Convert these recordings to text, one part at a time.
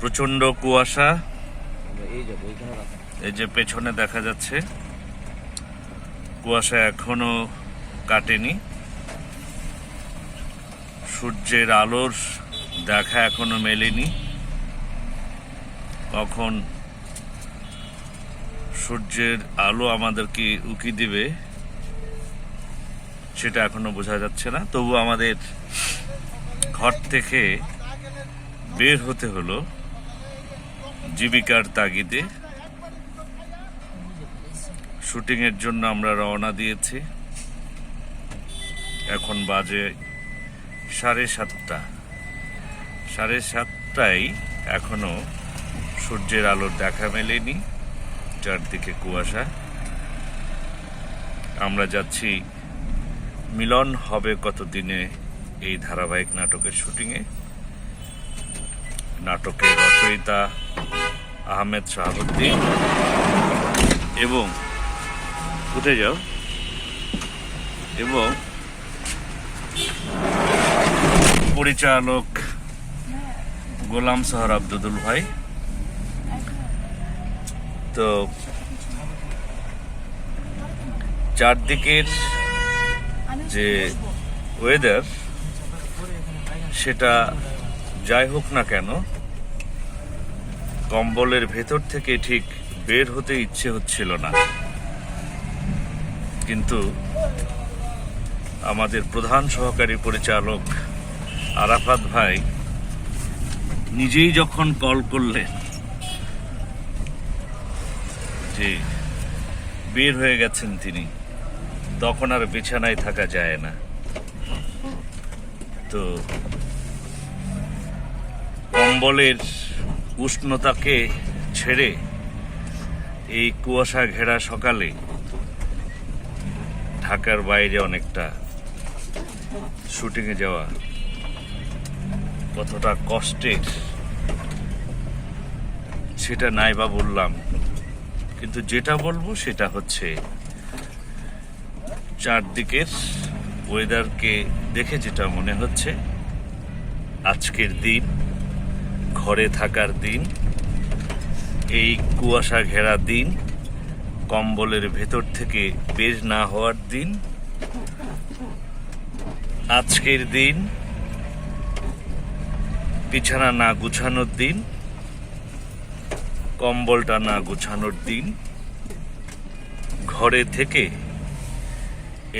প্রচণ্ড কুয়াশা। এই যে পেছনে দেখা যাচ্ছে কুয়াশা এখনও কাটেনি। সূর্যের আলোর দেখা এখনও মেলেনি। কখন সূর্যের আলো আমাদেরকে উকি দিবে সেটা এখনও বোঝা যাচ্ছে না। তবু আমাদের ঘর থেকে বের হতে হলো। জীবিকার তাগিদে। শুটিং এর জন্য আমরা রওনা দিয়েছি। এখন বাজে সাড়ে সাতটা। সাড়ে সাতটায় এখনও সূর্যের আলোর দেখা মেলেনি, চারদিকে কুয়াশা। আমরা যাচ্ছি, মিলন হবে কতদিনে এই ধারাবাহিক নাটকের শুটিংয়ে? নাটকের রচয়িতা আহমেদ শাহাবুদ্দিন। এবং কোথায় যাও। এবং পরিচালক গোলাম সাহার আব্দুল ভাই। তো চারদিকের যে ওয়েদার সেটা যাই হোক না কেন, কম্বলের ভেতর থেকে ঠিক বের হতে ইচ্ছে হচ্ছিল না। কিন্তু আমাদের প্রধান সহকারী পরিচালক আরাফাত ভাই নিজেই যখন কল করলেন যে বের হয়ে গেছেন তিনি, তখন আর বিছানায় থাকা যায় না। তো কম্বলের উষ্ণতাকে ছেড়ে এই কুয়াশা ঘেরা সকালে ঢাকার বাইরে অনেকটা শুটিংয়ে যাওয়া কতটা কষ্টের সেটা নাই বা বললাম। কিন্তু যেটা বলব সেটা হচ্ছে চারদিকের ওয়েদারকে দেখে যেটা মনে হচ্ছে, আজকের দিন ঘরে থাকার দিন, এই কুয়াশা ঘেরা দিন, কম্বলের ভেতর থেকে বের না হওয়ার দিন, আজকের দিন, বিছানা না গুছানোর দিন, কম্বলটা না গুছানোর দিন, ঘরে থেকে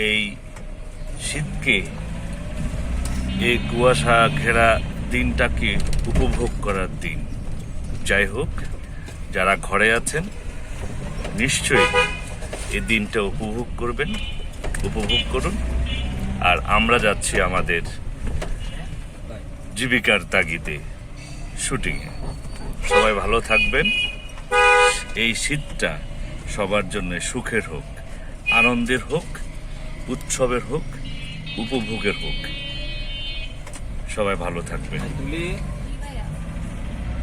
এই শীতকে, এই কুয়াশা ঘেরা দিনটাকে উপভোগ করার দিন। যাই হোক, যারা ঘরে আছেন, নিশ্চয়ই এই দিনটা উপভোগ করবেন, উপভোগ করুন। আর আমরা যাচ্ছি আমাদের জীবিকার তাগিদে শুটিংয়ে। সবাই ভালো থাকবেন। এই শীতটা সবার জন্য সুখের হোক, আনন্দের হোক, উৎসবের হোক, উপভোগের হোক। সবাই ভালো থাকবে